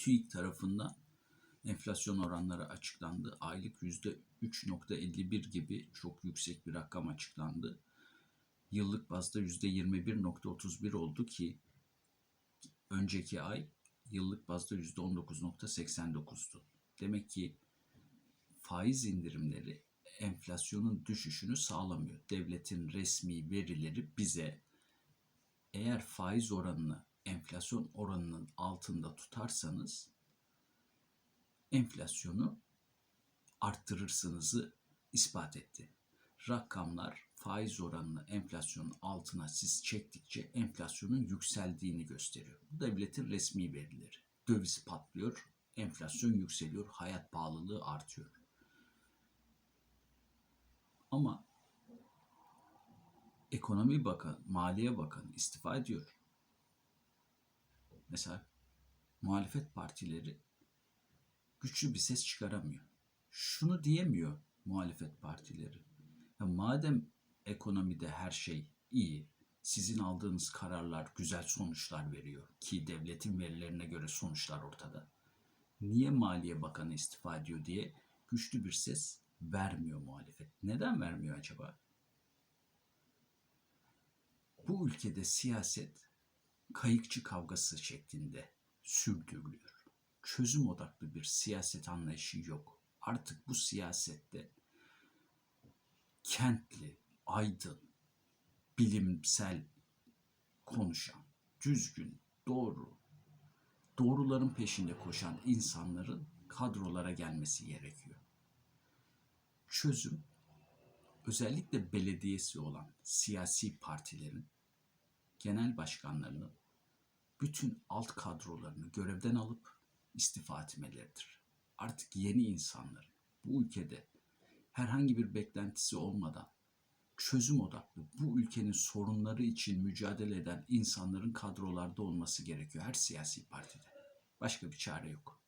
TÜİK tarafından enflasyon oranları açıklandı. Aylık %3.51 gibi çok yüksek bir rakam açıklandı. Yıllık bazda %21.31 oldu ki önceki ay yıllık bazda %19.89'du. Demek ki faiz indirimleri enflasyonun düşüşünü sağlamıyor. Devletin resmi verileri bize eğer faiz oranını enflasyon oranının altında tutarsanız enflasyonu arttırırsınızı ispat etti. Rakamlar faiz oranını enflasyonun altına siz çektikçe enflasyonun yükseldiğini gösteriyor. Bu devletin resmi verileri. Döviz patlıyor, enflasyon yükseliyor, hayat pahalılığı artıyor. Ama Ekonomi Bakanı, Maliye Bakanı istifa ediyor. Mesela muhalefet partileri güçlü bir ses çıkaramıyor. Şunu diyemiyor muhalefet partileri. Ya madem ekonomide her şey iyi, sizin aldığınız kararlar güzel sonuçlar veriyor ki devletin verilerine göre sonuçlar ortada. Niye Maliye Bakanı istifa ediyor diye güçlü bir ses vermiyor muhalefet. Neden vermiyor acaba? Bu ülkede siyaset kayıkçı kavgası şeklinde sürdürülüyor. Çözüm odaklı bir siyaset anlayışı yok. Artık bu siyasette kentli, aydın, bilimsel konuşan, düzgün, doğru, doğruların peşinde koşan insanların kadrolara gelmesi gerekiyor. Çözüm özellikle belediyesi olan siyasi partilerin genel başkanlarının bütün alt kadrolarını görevden alıp istifa etmeleridir. Artık yeni insanların bu ülkede herhangi bir beklentisi olmadan çözüm odaklı bu ülkenin sorunları için mücadele eden insanların kadrolarda olması gerekiyor her siyasi partide. Başka bir çare yok.